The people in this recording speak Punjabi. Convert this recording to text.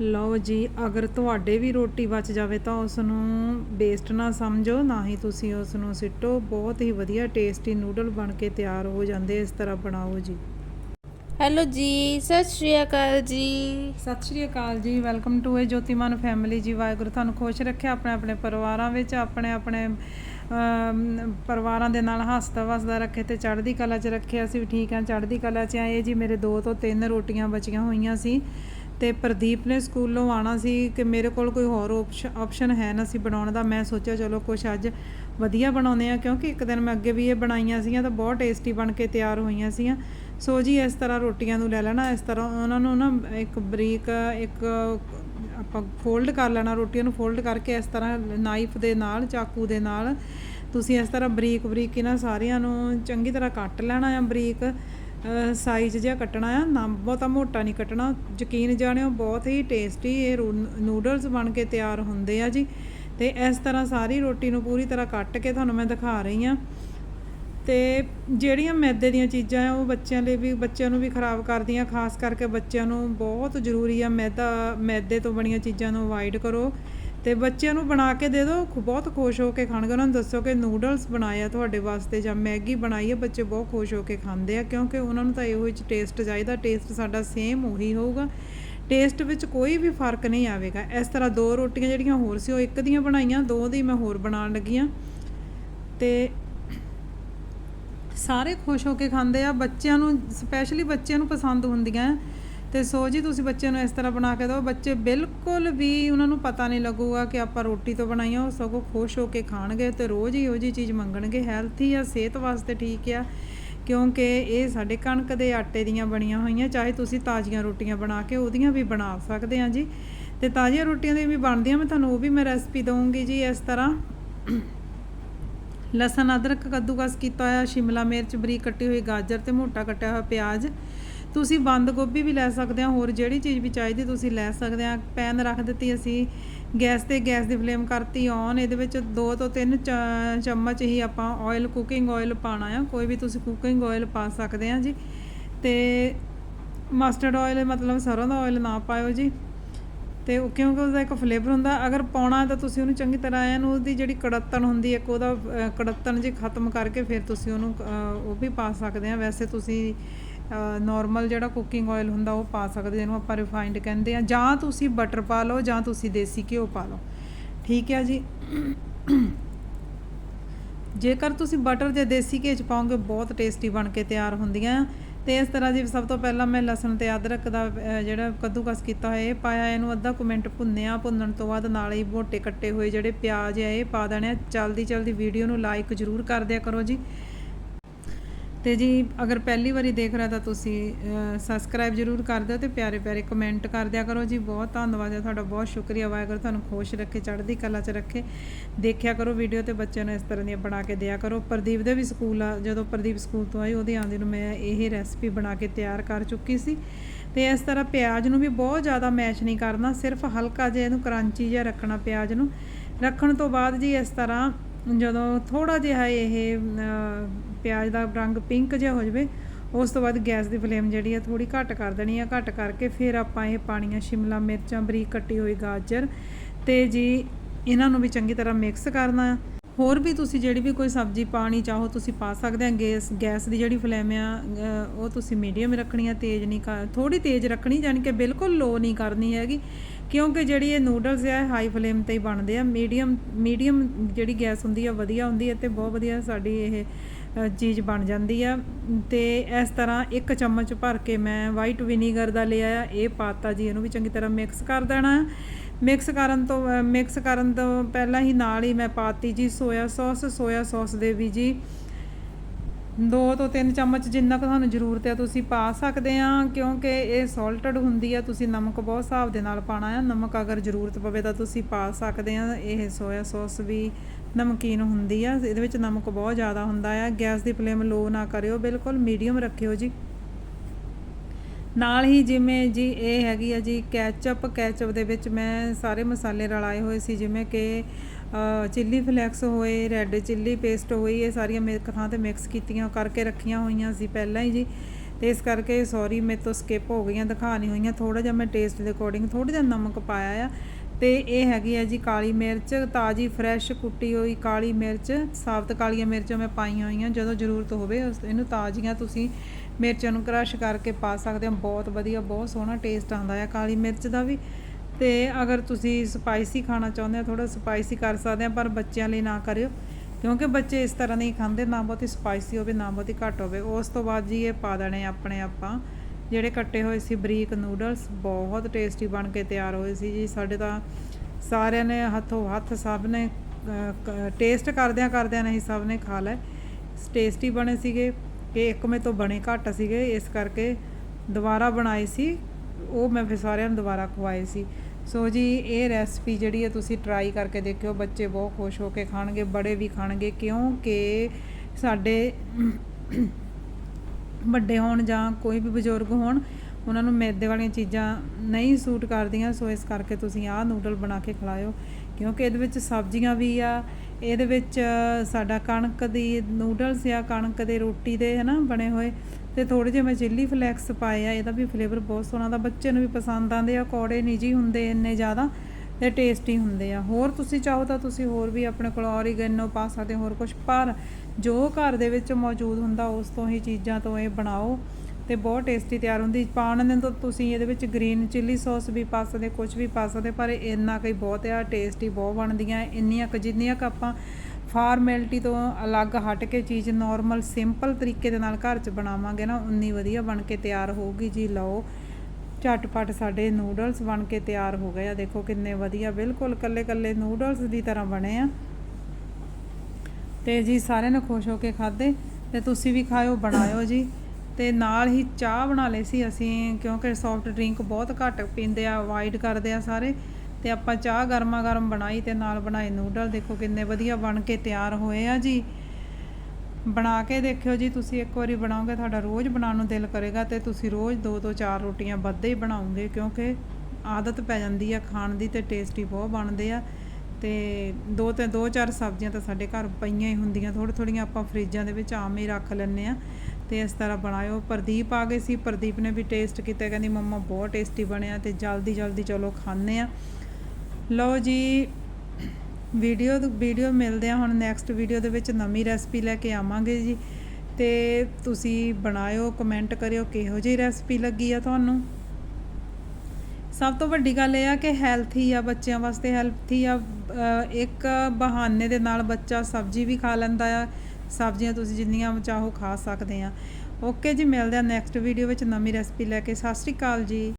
ਲਓ ਜੀ ਅਗਰ ਤੁਹਾਡੇ ਵੀ ਰੋਟੀ ਬਚ ਜਾਵੇ ਤਾਂ ਉਸ ਨੂੰ ਵੇਸਟ ਨਾ ਸਮਝੋ ਨਾ ਹੀ ਤੁਸੀਂ ਉਸ ਨੂੰ ਸਿੱਟੋ। ਬਹੁਤ ਹੀ ਵਧੀਆ ਟੇਸਟੀ ਨੂਡਲ ਬਣ ਕੇ ਤਿਆਰ ਹੋ ਜਾਂਦੇ ਇਸ ਤਰ੍ਹਾਂ ਬਣਾਓ ਜੀ। ਹੈਲੋ ਜੀ ਸਤਿ ਸ਼੍ਰੀ ਅਕਾਲ ਜੀ। ਸਤਿ ਸ਼੍ਰੀ ਅਕਾਲ ਜੀ welcome to a Jyotiman family ਜੀ। ਵਾਹਿਗੁਰੂ ਤੁਹਾਨੂੰ ਖੁਸ਼ ਰੱਖਿਆ ਆਪਣੇ ਆਪਣੇ ਪਰਿਵਾਰਾਂ ਵਿੱਚ ਆਪਣੇ ਆਪਣੇ ਪਰਿਵਾਰਾਂ ਦੇ ਨਾਲ ਹੱਸਦਾ ਵਸਦਾ ਰੱਖੇ ਤੇ ਚੜ੍ਹਦੀ ਕਲਾ 'ਚ ਰੱਖੇ। ਅਸੀਂ ਵੀ ਠੀਕ ਹਾਂ ਚੜ੍ਹਦੀ ਕਲਾ 'ਚ ਆਏ ਜੀ। ਮੇਰੇ ਦੋ ਤੋਂ ਤਿੰਨ ਰੋਟੀਆਂ ਬਚੀਆਂ ਹੋਈਆਂ ਸੀ। ਤੇ ਪ੍ਰਦੀਪ ਨੇ ਸਕੂਲੋਂ ਆਣਾ ਸੀ ਕਿ ਮੇਰੇ ਕੋਲ ਕੋਈ ਹੋਰ ਆਪਸ਼ਨ ਹੈ ਨਾ ਸੀ ਬਣਾਉਣ ਦਾ। ਮੈਂ ਸੋਚਿਆ, ਚਲੋ ਕੁਝ ਅੱਜ ਵਧੀਆ ਬਣਾਉਂਦੇ ਆ ਕਿਉਂਕਿ ਇੱਕ ਦਿਨ ਮੈਂ ਅੱਗੇ ਵੀ ਇਹ ਬਣਾਈਆਂ ਸੀਗੀਆਂ ਤਾਂ ਬਹੁਤ ਟੇਸਟੀ ਬਣ ਕੇ ਤਿਆਰ ਹੋਈਆਂ ਸੀਗੀਆਂ। ਸੋ ਜੀ, ਇਸ ਤਰ੍ਹਾਂ ਰੋਟੀਆਂ ਨੂੰ ਲੈ ਲੈਣਾ, ਇਸ ਤਰ੍ਹਾਂ ਉਹਨਾਂ ਨੂੰ ਨਾ ਇੱਕ ਬਰੀਕ, ਇੱਕ ਆਪਾਂ ਫੋਲਡ ਕਰ ਲੈਣਾ ਰੋਟੀਆਂ ਨੂੰ ਫੋਲਡ ਕਰਕੇ ਇਸ ਤਰ੍ਹਾਂ ਨਾਈਫ ਦੇ ਨਾਲ, ਚਾਕੂ ਦੇ ਨਾਲ। ਤੁਸੀਂ ਇਸ ਤਰ੍ਹਾਂ ਬਰੀਕ ਬਰੀਕ ਇਹਨਾਂ ਸਾਰਿਆਂ ਨੂੰ ਚੰਗੀ ਤਰ੍ਹਾਂ ਕੱਟ ਲੈਣਾ ਆ ਬਰੀਕ। ਸਾਈਜ਼ ਜਿਹਾ ਕੱਟਣਾ ਆ, ਨਾ ਬਹੁਤਾ ਮੋਟਾ ਨਹੀਂ ਕੱਟਣਾ। ਯਕੀਨ ਜਾਣਿਓ, ਬਹੁਤ ਹੀ ਟੇਸਟੀ ਇਹ ਨੂਡਲਸ ਬਣ ਕੇ ਤਿਆਰ ਹੁੰਦੇ ਆ ਜੀ। ਤੇ ਇਸ ਤਰ੍ਹਾਂ ਸਾਰੀ ਰੋਟੀ ਨੂੰ ਪੂਰੀ ਤਰ੍ਹਾਂ ਕੱਟ ਕੇ ਤੁਹਾਨੂੰ ਮੈਂ ਦਿਖਾ ਰਹੀ ਆ। ਤੇ ਜਿਹੜੀਆਂ ਮੈਦੇ ਦੀਆਂ ਚੀਜ਼ਾਂ ਆ, ਉਹ ਬੱਚਿਆਂ ਲਈ ਵੀ, ਬੱਚਿਆਂ ਨੂੰ ਵੀ ਖਰਾਬ ਕਰਦੀਆਂ, ਖਾਸ ਕਰਕੇ ਬੱਚਿਆਂ ਨੂੰ ਬਹੁਤ ਜ਼ਰੂਰੀ ਆ ਮੈਦਾ, ਮੈਦੇ ਤੋਂ ਬਣੀਆਂ ਚੀਜ਼ਾਂ ਨੂੰ ਅਵਾਇਡ ਕਰੋ। ਤੇ ਬੱਚਿਆਂ ਨੂੰ ਬਣਾ ਕੇ ਦੇ ਦਿਓ ਬਹੁਤ ਖੁਸ਼ ਹੋ ਕੇ ਖਾਣਗੇ। ਉਹਨਾਂ ਨੂੰ ਦੱਸੋ ਕਿ ਨੂਡਲਸ ਬਣਾਏ ਆ ਤੁਹਾਡੇ ਵਾਸਤੇ ਜਾਂ ਮੈਗੀ ਬਣਾਈ ਹੈ ਬੱਚੇ ਬਹੁਤ ਖੁਸ਼ ਹੋ ਕੇ ਖਾਂਦੇ ਆ, ਕਿਉਂਕਿ ਉਹਨਾਂ ਨੂੰ ਤਾਂ ਇਹੋ ਜਿਹੀ ਟੇਸਟ ਚਾਹੀਦਾ। ਟੇਸਟ ਸਾਡਾ ਸੇਮ ਉਹੀ ਹੋਊਗਾ। ਟੇਸਟ ਵਿੱਚ ਕੋਈ ਵੀ ਫ਼ਰਕ ਨਹੀਂ ਆਵੇਗਾ। ਇਸ ਤਰ੍ਹਾਂ ਦੋ ਰੋਟੀਆਂ ਜਿਹੜੀਆਂ ਹੋਰ ਸੀ, ਉਹ ਇੱਕ ਦੀਆਂ ਬਣਾਈਆਂ, ਦੋ ਦੀ ਮੈਂ ਹੋਰ ਬਣਾਉਣ ਲੱਗੀ ਆ ਤੇ ਸਾਰੇ ਖੁਸ਼ ਹੋ ਕੇ ਖਾਂਦੇ ਆ। ਬੱਚਿਆਂ ਨੂੰ ਸਪੈਸ਼ਲੀ ਬੱਚਿਆਂ ਨੂੰ ਪਸੰਦ ਹੁੰਦੀਆਂ ਆ। ਤੇ ਸੋ ਜੀ, ਤੁਸੀਂ ਬੱਚਿਆਂ ਨੂੰ ਇਸ ਤਰ੍ਹਾਂ ਬਣਾ ਕੇ ਦਿਓ। ਬੱਚੇ ਬਿਲਕੁਲ ਵੀ ਉਹਨਾਂ ਨੂੰ ਪਤਾ ਨਹੀਂ ਲੱਗੂਗਾ ਕਿ ਆਪਾਂ ਰੋਟੀ ਤੋਂ ਬਣਾਈਆਂ, ਉਹ ਸਗੋਂ ਖੁਸ਼ ਹੋ ਕੇ ਖਾਣਗੇ ਤੇ ਰੋਜ਼ ਹੀ ਉਹ ਜੀ ਚੀਜ਼ ਮੰਗਣਗੇ। ਹੈਲਥੀ ਆ, ਸਿਹਤ ਵਾਸਤੇ ਠੀਕ ਆ, ਕਿਉਂਕਿ ਇਹ ਸਾਡੇ ਕਣਕ ਦੇ ਆਟੇ ਦੀਆਂ ਬਣੀਆਂ ਹੋਈਆਂ, ਚਾਹੇ ਤੁਸੀਂ ਤਾਜ਼ੀਆਂ ਰੋਟੀਆਂ ਬਣਾ ਕੇ ਉਹਦੀਆਂ ਵੀ ਬਣਾ ਸਕਦੇ ਆ ਜੀ। ਤੇ ਤਾਜ਼ੀਆਂ ਰੋਟੀਆਂ ਦੀ ਵੀ ਬਣਦੀਆਂ, ਮੈਂ ਤੁਹਾਨੂੰ ਉਹ ਵੀ ਮੈਂ ਰੈਸਪੀ ਦਊਂਗੀ ਜੀ ਇਸ ਤਰ੍ਹਾਂ। ਲਸਣ ਅਦਰਕ ਕੱਦੂਕਸ ਕੀਤਾ ਹੋਇਆ, ਸ਼ਿਮਲਾ ਮਿਰਚ, ਬਰੀਕ ਕੱਟੀ ਹੋਈ ਗਾਜਰ ਤੇ ਮੋਟਾ ਕੱਟਿਆ ਹੋਇਆ ਪਿਆਜ਼। ਤੁਸੀਂ ਬੰਦ ਗੋਭੀ ਵੀ ਲੈ ਸਕਦੇ ਆ, ਹੋਰ ਜਿਹੜੀ ਚੀਜ਼ ਵੀ ਚਾਹੀਦੀ ਤੁਸੀਂ ਲੈ ਸਕਦੇ ਆ। ਪੈਨ ਰੱਖ ਦਿੱਤੀ ਅਸੀਂ, ਗੈਸ ਤੇ ਗੈਸ ਦੀ ਫਲੇਮ ਕਰਤੀ ਔਨ ਇਹਦੇ ਵਿੱਚ 2 ਤੋਂ 3 ਚਮਚ ਹੀ ਆਪਾਂ ਆਇਲ ਕੁਕਿੰਗ ਆਇਲ ਪਾਣਾ ਆ। ਕੋਈ ਵੀ ਤੁਸੀਂ ਕੁਕਿੰਗ ਆਇਲ ਪਾ ਸਕਦੇ ਆ ਜੀ। ਤੇ ਮਸਟਰਡ ਆਇਲ ਮਤਲਬ ਸਰੋਂ ਦਾ ਆਇਲ ਨਾ ਪਾਇਓ ਜੀ। ਤੇ ਉਹ ਕਿਉਂਕਿ ਉਹਦਾ ਇੱਕ ਫਲੇਵਰ ਹੁੰਦਾ, ਅਗਰ ਪਾਉਣਾ ਤਾਂ ਤੁਸੀਂ ਉਹਨੂੰ ਚੰਗੀ ਤਰ੍ਹਾਂ ਐਨ ਉਹਦੀ ਜਿਹੜੀ ਕੜੱਤਣ ਹੁੰਦੀ ਹੈ ਇੱਕ ਉਹਦਾ ਕੜੱਤਣ ਜੀ ਖਤਮ ਕਰਕੇ ਫਿਰ ਤੁਸੀਂ ਉਹਨੂੰ ਉਹ ਵੀ ਪਾ ਸਕਦੇ ਆ। ਵੈਸੇ ਤੁਸੀਂ ਨਾਰਮਲ ਜਿਹੜਾ ਕੁਕਿੰਗ ਆਇਲ ਹੁੰਦਾ ਉਹ ਪਾ ਸਕਦੇ ਜਿਹਨੂੰ ਆਪਾਂ ਰਿਫਾਈਨਡ ਕਹਿੰਦੇ ਆ ਜਾਂ ਤੁਸੀਂ ਬਟਰ ਪਾ ਲਓ ਜਾਂ ਤੁਸੀਂ ਦੇਸੀ ਘਿਓ ਪਾ ਲਓ। ਠੀਕ ਹੈ ਜੀ? ਜੇਕਰ ਤੁਸੀਂ ਬਟਰ ਜਾਂ ਦੇਸੀ ਘਿਓ ਚ ਪਾਓਗੇ, ਬਹੁਤ ਟੇਸਟੀ ਬਣ ਕੇ ਤਿਆਰ ਹੁੰਦੀਆਂ। ਆ ਤੇ ਇਸ ਤਰ੍ਹਾਂ ਜੀ ਸਭ ਤੋਂ ਪਹਿਲਾਂ ਮੈਂ ਲਸਣ ਤੇ ਅਦਰਕ ਦਾ ਜਿਹੜਾ ਕੱਦੂਕਸ ਕੀਤਾ ਹੋਇਆ, ਇਹ ਪਾਇਆ। ਇਹਨੂੰ ਅੱਧਾ ਕੁ ਮਿੰਟ ਭੁੰਨਿਆ। ਭੁੰਨਣ ਤੋਂ ਬਾਅਦ ਨਾਲ ਹੀ ਮੋਟੇ ਕੱਟੇ ਹੋਏ ਜਿਹੜੇ ਪਿਆਜ਼ ਆ, ਇਹ ਪਾ ਦੇਣੇ ਆ। ਜਲਦੀ ਜਲਦੀ ਵੀਡੀਓ ਨੂੰ ਲਾਈਕ ਜ਼ਰੂਰ ਕਰ ਦਿਆ ਕਰੋ ਜੀ। ਤੇ ਜੀ, ਅਗਰ ਪਹਿਲੀ ਵਾਰੀ ਦੇਖ ਰਿਹਾ ਤਾਂ ਤੁਸੀਂ ਸਬਸਕ੍ਰਾਈਬ ਜ਼ਰੂਰ ਕਰ ਦਿਓ ਤੇ ਪਿਆਰੇ ਪਿਆਰੇ ਕਮੈਂਟ ਕਰ ਦਿਆ ਕਰੋ। ਜੀ, ਬਹੁਤ ਧੰਨਵਾਦ ਹੈ ਤੁਹਾਡਾ, ਬਹੁਤ ਸ਼ੁਕਰੀਆ। ਵਾਹਿਗੁਰੂ ਤੁਹਾਨੂੰ ਖੁਸ਼ ਰੱਖੇ, ਚੜ੍ਹਦੀ ਕਲਾ 'ਚ ਰੱਖੇ। ਦੇਖਿਆ ਕਰੋ ਵੀਡੀਓ ਤੇ ਬੱਚਿਆਂ ਨੂੰ ਇਸ ਤਰ੍ਹਾਂ ਦੀਆਂ ਬਣਾ ਕੇ ਦਿਆ ਕਰੋ। ਪ੍ਰਦੀਪ ਦੇ ਵੀ ਸਕੂਲ ਆ, ਜਦੋਂ ਪ੍ਰਦੀਪ ਸਕੂਲ ਤੋਂ ਆਈ, ਉਹਦੇ ਆਉਂਦੇ ਨੂੰ ਮੈਂ ਇਹ ਰੈਸਪੀ ਬਣਾ ਕੇ ਤਿਆਰ ਕਰ ਚੁੱਕੀ ਸੀ। ਤੇ ਇਸ ਤਰ੍ਹਾਂ ਪਿਆਜ਼ ਨੂੰ ਵੀ ਬਹੁਤ ਜ਼ਿਆਦਾ ਮੈਸ਼ ਨਹੀਂ ਕਰਨਾ, ਸਿਰਫ ਹਲਕਾ ਜਿਹਾ ਇਹਨੂੰ ਕਰੰਚੀ ਜਿਹਾ ਰੱਖਣਾ ਪਿਆਜ਼ ਨੂੰ। ਰੱਖਣ ਤੋਂ ਬਾਅਦ ਜੀ ਇਸ ਤਰ੍ਹਾਂ ਜਦੋਂ ਥੋੜਾ ਜਿਹਾ ਇਹ ਪਿਆਜ਼ ਦਾ ਰੰਗ ਪਿੰਕ ਜਿਹਾ ਹੋ ਜਾਵੇ, ਉਸ ਤੋਂ ਬਾਅਦ ਗੈਸ ਦੀ ਫਲੇਮ ਜਿਹੜੀ ਆ ਥੋੜੀ ਘੱਟ ਕਰ ਦੇਣੀ ਆ। ਘੱਟ ਕਰਕੇ ਫਿਰ ਆਪਾਂ ਇਹ ਪਾਣੀਆਂ, ਸ਼ਿਮਲਾ ਮਿਰਚਾਂ, ਬਰੀਕ ਕੱਟੀ ਹੋਈ ਗਾਜਰ ਤੇ ਜੀ ਇਹਨਾਂ ਨੂੰ ਵੀ ਚੰਗੀ ਤਰ੍ਹਾਂ ਮਿਕਸ ਕਰਨਾ। ਆ ਹੋਰ ਵੀ ਤੁਸੀਂ ਜਿਹੜੀ ਵੀ ਕੋਈ ਸਬਜ਼ੀ ਪਾਣੀ ਚਾਹੋ ਤੁਸੀਂ ਪਾ ਸਕਦੇ ਆ। ਗੈਸ ਗੈਸ ਦੀ ਜਿਹੜੀ ਫਲੇਮ ਆ ਉਹ ਤੁਸੀਂ ਮੀਡੀਅਮ ਰੱਖਣੀ ਆ, ਤੇਜ਼ ਨਹੀਂ ਕਰ ਥੋੜੀ ਤੇਜ਼ ਰੱਖਣੀ ਯਾਨੀ ਕਿ ਬਿਲਕੁਲ ਲੋ ਨਹੀਂ ਕਰਨੀ ਹੈਗੀ। ਕਿਉਂਕਿ ਜਿਹੜੀ ਇਹ ਨੂਡਲਸ ਆ ਹਾਈ ਫਲੇਮ ਤੇ ਹੀ ਬਣਦੇ ਆ। ਮੀਡੀਅਮ ਮੀਡੀਅਮ ਜਿਹੜੀ ਗੈਸ ਹੁੰਦੀ ਆ, ਵਧੀਆ ਹੁੰਦੀ ਹੈ ਤੇ ਬਹੁਤ ਵਧੀਆ ਸਾਡੀ ਇਹ ਚੀਜ਼ ਬਣ ਜਾਂਦੀ ਆ। ਤੇ ਇਸ ਤਰ੍ਹਾਂ ਇੱਕ ਚਮਚ ਭਰ ਕੇ ਮੈਂ ਵਾਈਟ ਵਿਨੀਗਰ ਦਾ ਲਿਆ ਆ। ਇਹ ਪਾਤਾ ਜੀ, ਇਹਨੂੰ ਵੀ ਚੰਗੀ ਤਰ੍ਹਾਂ ਮਿਕਸ ਕਰ ਦੇਣਾ। ਮਿਕਸ ਕਰਨ ਤੋਂ ਮਿਕਸ ਕਰਨ ਤੋਂ ਪਹਿਲਾਂ ਹੀ ਨਾਲ ਹੀ ਮੈਂ ਪਾਤੀ ਜੀ ਸੋਇਆ ਸੌਸ। ਸੋਇਆ ਸੌਸ ਦੇ ਵੀ ਜੀ ਦੋ ਤੋਂ ਤਿੰਨ ਚਮਚ ਜਿੰਨਾ ਕੁ ਤੁਹਾਨੂੰ ਜ਼ਰੂਰਤ ਹੈ ਤੁਸੀਂ ਪਾ ਸਕਦੇ ਆ ਕਿਉਂਕਿ ਇਹ ਸਾਲਟਡ ਹੁੰਦੀ ਆ, ਤੁਸੀਂ ਨਮਕ ਬਹੁਤ ਹਿਸਾਬ ਦੇ ਨਾਲ ਪਾਣਾ ਆ। ਨਮਕ ਅਗਰ ਜ਼ਰੂਰਤ ਪਵੇ ਤਾਂ ਤੁਸੀਂ ਪਾ ਸਕਦੇ ਆ ਇਹ ਸੋਇਆ ਸੌਸ ਵੀ ਨਮਕੀਨ ਹੁੰਦੀ ਆ। ਇਹਦੇ ਵਿੱਚ ਨਮਕ ਬਹੁਤ ਜ਼ਿਆਦਾ ਹੁੰਦਾ ਆ। ਗੈਸ ਦੀ ਫਲੇਮ ਲੋ ਨਾ ਕਰਿਓ, ਬਿਲਕੁਲ ਮੀਡੀਅਮ ਰੱਖਿਓ ਜੀ। ਨਾਲ ਹੀ ਜਿਵੇਂ ਜੀ ਇਹ ਹੈਗੀ ਆ ਜੀ ਕੈਚਅਪ ਕੈਚਅਪ ਦੇ ਵਿੱਚ ਮੈਂ ਸਾਰੇ ਮਸਾਲੇ ਰਲਾਏ ਹੋਏ ਸੀ, ਜਿਵੇਂ ਕਿ ਚਿੱਲੀ ਫਲੈਕਸ ਹੋਏ, ਰੈੱਡ ਚਿੱਲੀ ਪੇਸਟ ਹੋਈ, ਇਹ ਸਾਰੀਆਂ ਮੈਂ ਇੱਕ ਥਾਂ ਤੇ ਮਿਕਸ ਕੀਤੀਆਂ, ਕਰਕੇ ਰੱਖੀਆਂ ਹੋਈਆਂ ਸੀ ਪਹਿਲਾਂ ਹੀ ਜੀ। ਤੇ ਇਸ ਕਰਕੇ ਸੌਰੀ ਮੇਰੇ ਤੋਂ ਸਕਿਪ ਹੋ ਗਈਆਂ, ਦਿਖਾ ਨਹੀਂ ਹੋਈਆਂ। ਥੋੜਾ ਜਿਹਾ ਮੈਂ ਟੇਸਟ ਦੇ ਅਕੋਰਡਿੰਗ ਥੋੜਾ ਜਿਹਾ ਨਮਕ ਪਾਇਆ ਆ। ਤੇ ਇਹ ਹੈਗੀ ਹੈ ਜੀ ਕਾਲੀ ਮਿਰਚ, ਤਾਜੀ ਫਰੈਸ਼ ਕੁੱਟੀ ਹੋਈ ਕਾਲੀ ਮਿਰਚ, ਸਾਬਤ ਕਾਲੀਆਂ ਮਿਰਚਾਂ ਮੈਂ ਪਾਈਆਂ ਹੋਈਆਂ, ਜਦੋਂ ਜ਼ਰੂਰਤ ਹੋਵੇ ਉਸ- ਇਹਨੂੰ ਤਾਜ਼ੀਆਂ ਤੁਸੀਂ ਮਿਰਚਾਂ ਨੂੰ ਕ੍ਰਸ਼ ਕਰਕੇ ਪਾ ਸਕਦੇ ਹੋ। ਬਹੁਤ ਵਧੀਆ, ਬਹੁਤ ਸੋਹਣਾ ਟੇਸਟ ਆਉਂਦਾ ਆ ਕਾਲੀ ਮਿਰਚ ਦਾ ਵੀ। ਤੇ ਅਗਰ ਤੁਸੀਂ ਸਪਾਈਸੀ ਖਾਣਾ ਚਾਹੁੰਦੇ ਹੋ ਥੋੜਾ ਸਪਾਈਸੀ ਕਰ ਸਕਦੇ ਆ ਪਰ ਬੱਚਿਆਂ ਲਈ ਨਾ ਕਰਿਓ। ਕਿਉਂਕਿ ਬੱਚੇ ਇਸ ਤਰ੍ਹਾਂ ਨਹੀਂ ਖਾਂਦੇ, ਨਾ ਬਹੁਤੀ ਸਪਾਈਸੀ ਹੋਵੇ, ਨਾ ਬਹੁਤੀ ਘੱਟ ਹੋਵੇ। ਉਸ ਤੋਂ ਬਾਅਦ ਜੀ ਇਹ ਪਾ ਦੇਣੇ ਆਪਣੇ ਆਪਾਂ, ਜਿਹੜੇ ਕੱਟੇ ਹੋਏ ਸੀ ਬਰੀਕ ਨੂਡਲਸ, ਬਹੁਤ ਟੇਸਟੀ ਬਣ ਕੇ ਤਿਆਰ ਹੋਏ ਸੀ ਜੀ। ਸਾਡੇ ਤਾਂ ਸਾਰਿਆਂ ਨੇ ਹੱਥੋਂ ਹੱਥ ਸਭ ਨੇ ਟੇਸਟ ਕਰਦਿਆਂ ਕਰਦਿਆਂ ਨਹੀਂ ਸਭ ਨੇ ਖਾ ਲਏ। ਟੇਸਟੀ ਬਣੇ ਸੀਗੇ ਕਿ ਇੱਕ ਮੇ ਤੋਂ ਬਣੇ ਘੱਟ ਸੀਗੇ। ਇਸ ਕਰਕੇ ਦੁਬਾਰਾ ਬਣਾਏ ਸੀ, ਉਹ ਮੈਂ ਫਿਰ ਸਾਰਿਆਂ ਨੂੰ ਦੁਬਾਰਾ ਖਵਾਏ ਸੀ। ਸੋ ਜੀ, ਇਹ ਰੈਸਪੀ ਜਿਹੜੀ ਹੈ ਤੁਸੀਂ ਟਰਾਈ ਕਰਕੇ ਦੇਖਿਓ, ਬੱਚੇ ਬਹੁਤ ਖੁਸ਼ ਹੋ ਕੇ ਖਾਣਗੇ, ਬੜੇ ਵੀ ਖਾਣਗੇ, ਕਿਉਂਕਿ ਸਾਡੇ ਵੱਡੇ ਹੋਣ ਜਾਂ ਕੋਈ ਵੀ ਬਜ਼ੁਰਗ ਹੋਣ, ਉਹਨਾਂ ਨੂੰ ਮੈਦੇ ਵਾਲੀਆਂ ਚੀਜ਼ਾਂ ਨਹੀਂ ਸੂਟ ਕਰਦੀਆਂ, ਸੋ ਇਸ ਕਰਕੇ ਤੁਸੀਂ ਆਹ ਨੂਡਲ ਬਣਾ ਕੇ ਖਿਲਾਇਓ, ਕਿਉਂਕਿ ਇਹਦੇ ਵਿੱਚ ਸਬਜ਼ੀਆਂ ਵੀ ਆ, ਇਹਦੇ ਵਿੱਚ ਸਾਡਾ ਕਣਕ ਦੀ ਨੂਡਲਸ ਆ ਕਣਕ ਦੇ ਰੋਟੀ ਦੇ ਹਨਾ ਬਣੇ ਹੋਏ ਤੇ ਥੋੜੇ ਜਿਹੇ ਮੈਂ ਚਿੱਲੀ ਫਲੈਕਸ ਪਾਏ ਆ, ਇਹਦਾ ਵੀ ਫਲੇਵਰ ਬਹੁਤ ਸੋਹਣਾ ਦਾ, ਬੱਚੇ ਨੂੰ ਵੀ ਪਸੰਦ ਆਉਂਦੇ ਆ, ਕੌੜੇ ਨਹੀਂ ਜੀ ਹੁੰਦੇ ਇੰਨੇ ਜ਼ਿਆਦਾ ਤੇ ਟੇਸਟੀ ਹੁੰਦੇ ਆ। ਹੋਰ ਤੁਸੀਂ ਚਾਹੋ ਤਾਂ ਤੁਸੀਂ ਹੋਰ ਵੀ ਆਪਣੇ ਕੋਲ ਔਰੀਗੈਨੋ ਪਾ ਸਕਦੇ ਹੋਰ ਕੁਝ ਪਰ ਜੋ ਘਰ ਦੇ ਵਿੱਚ ਮੌਜੂਦ ਹੁੰਦਾ ਉਸ ਤੋਂ ਹੀ ਚੀਜ਼ਾਂ ਤੋਂ ਇਹ ਬਣਾਓ ਤੇ ਬਹੁਤ ਟੇਸਟੀ ਤਿਆਰ ਹੁੰਦੀ। ਪਾਣ ਦੇ ਤੋਂ ਤੁਸੀਂ ਇਹਦੇ ਵਿੱਚ ਗ੍ਰੀਨ ਚਿੱਲੀ ਸੌਸ ਵੀ ਪਾ ਸਕਦੇ ਕੁਝ ਵੀ ਪਾ ਸਕਦੇ, ਪਰ ਇੰਨਾ ਕੁ ਬਹੁਤ ਆ ਟੇਸਟੀ ਬਹੁਤ ਬਣਦੀਆਂ, ਇੰਨੀਆਂ ਕੁ ਜਿੰਨੀਆਂ ਕੁ ਆਪਾਂ ਫਾਰਮੈਲਿਟੀ ਤੋਂ ਅਲੱਗ ਹਟ ਕੇ ਚੀਜ਼ ਨਾਰਮਲ ਸਿੰਪਲ ਤਰੀਕੇ ਦੇ ਨਾਲ ਘਰ 'ਚ ਬਣਾਵਾਂਗੇ ਨਾ, ਉਨੀ ਵਧੀਆ ਬਣ ਕੇ ਤਿਆਰ ਹੋਊਗੀ ਜੀ, ਲਓ। ਝਟਪਟ ਸਾਡੇ ਨੂਡਲਸ ਬਣ ਕੇ ਤਿਆਰ ਹੋ ਗਏ ਆ। ਦੇਖੋ ਕਿੰਨੇ ਵਧੀਆ, ਬਿਲਕੁਲ ਕੱਲੇ ਕੱਲੇ ਨੂਡਲਸ ਦੀ ਤਰ੍ਹਾਂ ਬਣੇ ਆ। ਤੇ ਜੀ ਸਾਰਿਆਂ ਨੇ ਖੁਸ਼ ਹੋ ਕੇ ਖਾਦੇ ਤੇ ਤੁਸੀਂ ਵੀ ਖਾਇਓ, ਬਣਾਇਓ ਜੀ। ਤੇ ਨਾਲ ਹੀ ਚਾਹ ਬਣਾ ਲਈ ਸੀ ਅਸੀਂ, ਕਿਉਂਕਿ ਸੌਫਟ ਡਰਿੰਕ ਬਹੁਤ ਘੱਟ ਪੀਂਦੇ ਆ ਅਵਾਇਡ ਕਰਦੇ ਆ ਸਾਰੇ। ਤੇ ਆਪਾਂ ਚਾਹ ਗਰਮਾ ਗਰਮ ਬਣਾਈ ਤੇ ਨਾਲ ਬਣਾਏ ਨੂਡਲ। ਦੇਖੋ ਕਿੰਨੇ ਵਧੀਆ ਬਣ ਕੇ ਤਿਆਰ ਹੋਏ ਆ ਜੀ। ਬਣਾ ਕੇ ਦੇਖਿਓ ਜੀ, ਤੁਸੀਂ ਇੱਕ ਵਾਰੀ ਬਣਾਓਗੇ ਤੁਹਾਡਾ ਰੋਜ਼ ਬਣਾਉਣ ਨੂੰ ਦਿਲ ਕਰੇਗਾ ਤੇ ਤੁਸੀਂ ਰੋਜ਼ ਦੋ ਤੋਂ ਚਾਰ ਰੋਟੀਆਂ ਵੱਧੇ ਹੀ ਬਣਾਉਂਗੇ ਕਿਉਂਕਿ ਆਦਤ ਪੈ ਜਾਂਦੀ ਆ ਖਾਣ ਦੀ ਤੇ ਟੇਸਟੀ ਬਹੁਤ ਬਣਦੇ ਆ। ਤੇ ਦੋ ਤੇ ਦੋ ਚਾਰ ਸਬਜ਼ੀਆਂ ਤਾਂ ਸਾਡੇ ਘਰ ਪਈਆਂ ਹੀ ਹੁੰਦੀਆਂ ਥੋੜੀ ਥੋੜੀਆਂ ਆਪਾਂ ਫਰਿੱਜਾਂ ਦੇ ਵਿੱਚ ਆਮ ਹੀ ਰੱਖ ਲੈਂਦੇ ਆ। ਤੇ ਇਸ ਤਰ੍ਹਾਂ ਬਣਾਇਓ। ਪ੍ਰਦੀਪ ਆ ਗਏ ਸੀ, ਪ੍ਰਦੀਪ ਨੇ ਵੀ ਟੇਸਟ ਕੀਤਾ, ਕਹਿੰਦੀ ਮੰਮਾ ਬਹੁਤ ਟੇਸਟੀ ਬਣਿਆ ਤੇ ਜਲਦੀ ਜਲਦੀ ਚਲੋ ਖਾਂਦੇ ਆ। ਲਓ ਜੀ, ਵੀਡੀਓ ਵੀਡੀਓ ਮਿਲਦੇ ਆ ਹੁਣ ਨੈਕਸਟ ਵੀਡੀਓ ਦੇ ਵਿੱਚ ਨਵੀਂ ਰੈਸਪੀ ਲੈ ਕੇ ਆਵਾਂਗੇ ਜੀ। ਤੇ ਤੁਸੀਂ ਬਣਾਇਓ ਕਮੈਂਟ ਕਰਿਓ ਕਿਹੋ ਜਿਹੀ ਰੈਸਪੀ ਲੱਗੀ ਆ ਤੁਹਾਨੂੰ। ਸਭ ਤੋਂ ਵੱਡੀ ਗੱਲ ਇਹ ਆ ਕਿ ਹੈਲਥੀ ਆ, ਬੱਚਿਆਂ ਵਾਸਤੇ ਹੈਲਥੀ ਆ। ਇੱਕ ਬਹਾਨੇ ਦੇ ਨਾਲ ਬੱਚਾ ਸਬਜ਼ੀ ਵੀ ਖਾ ਲੈਂਦਾ ਆ। ਸਬਜ਼ੀਆਂ ਤੁਸੀਂ ਜਿੰਨੀਆਂ ਚਾਹੋ ਖਾ ਸਕਦੇ ਆ। ਓਕੇ ਜੀ, ਮਿਲਦੇ ਆ ਨੈਕਸਟ ਵੀਡੀਓ ਵਿੱਚ ਨਵੀਂ ਰੈਸਪੀ ਲੈ ਕੇ। ਸਤਿ ਸ਼੍ਰੀ ਅਕਾਲ ਜੀ।